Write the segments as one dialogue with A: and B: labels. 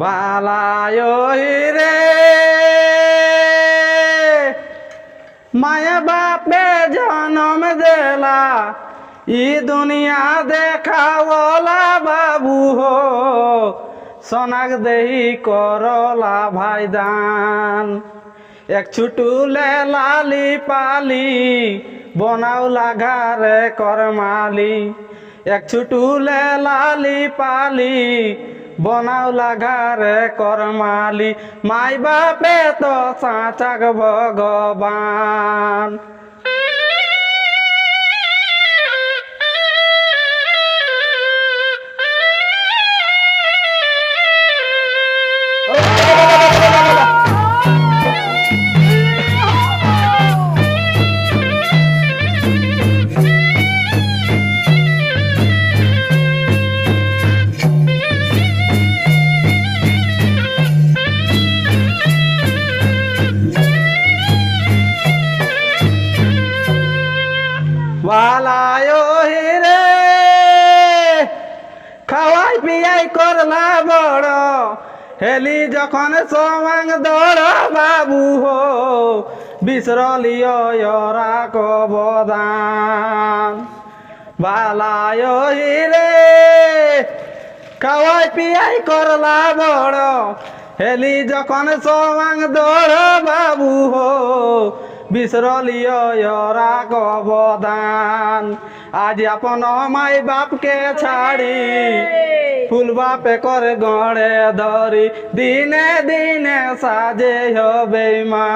A: বালায় রে মায়া বাপে জনম দেলা, ই দুনিয়া দেখাওলা বাবু হো। সোনাক দেহি করলা ভাইদান। এক ছুটুলে লালি পালি বনাওলা ঘরে করমালি এক ছুটুলে লালি পালি বনাওলা ঘরে করমালি। মাই বাপে তো সাঁচাক ভগবান। বালায় রে খাওয়াই, পিয়াই করলা বড়। হেলি যখন সমাং দড় বাবু হো বিসরলিয়রা কবদান বালায় রে খাওয়াই, পিয়াই করলা বড়। হেলি যখন সমাং দড় বাবু হো বিসরলিয়রা কবদান আজ আপন মাই বাপকে ছাড়ি, ফুল বাপে করে গড়ে ধরি। দিনে দিনে সাজে হবে মা।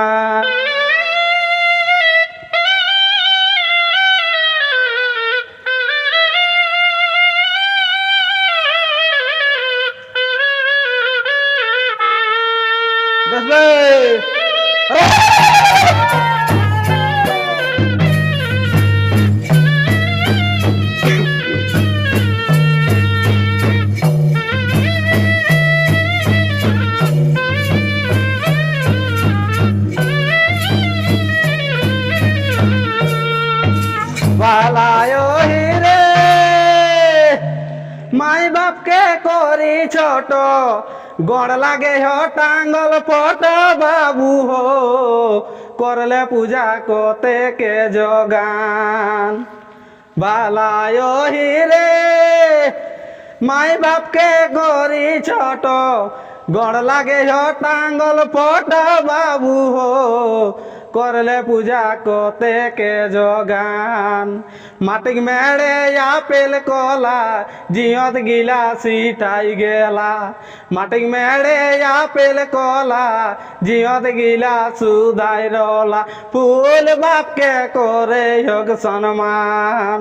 A: বেশ বালায় রে মাই বাপকে করি ছোট, গড় লাগে টাঙ্গল পট বাবু হো। করলে পূজা করতে কে জগান? বালায় রে মাই বাপকে করি ছোট, গড় লাগে টাঙ্গল পট বাবু হো। করলে পূজা কতে কে জগান? মাটিক মেড়ে আপেল কলা, জিয়ত গিলা সিটাই গেলা। মাটিক মেড়ে আপেল কলা, জিয়ত গিলা সুদাই রলা। ফুল বাপকে করে হোক সম্মান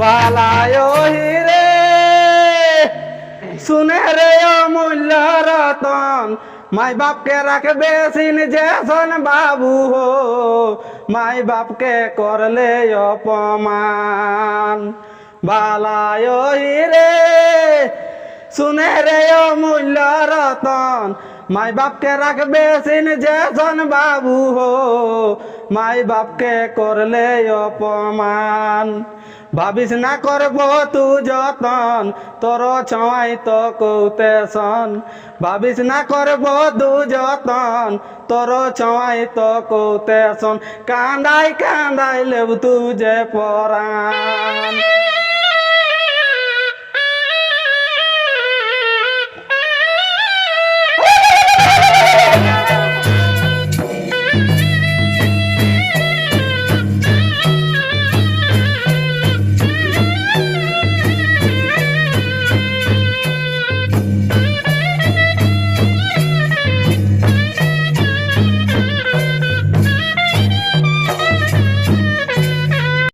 A: বালায় হিরে। শুনে রে অমূল্য রতন, মাই বাপকে রাখবে সিন জেসন বাবু হো। মাই বাপকে করলে অপমান। বালায় রে শুনে রে অমূল্য রতন। মাই বাপকে রাখবে সিন জেসন বাবু হো। মাই বাপকে করলে অপমান। ভাবিস না করব তু যতন, তোর ছয় তো কৌতেশন। ভাবিস না করব দু যতন, তোর ছয় তো কৌতেশন। কান্দাই কান্দাই লেব তু যে পরাণ।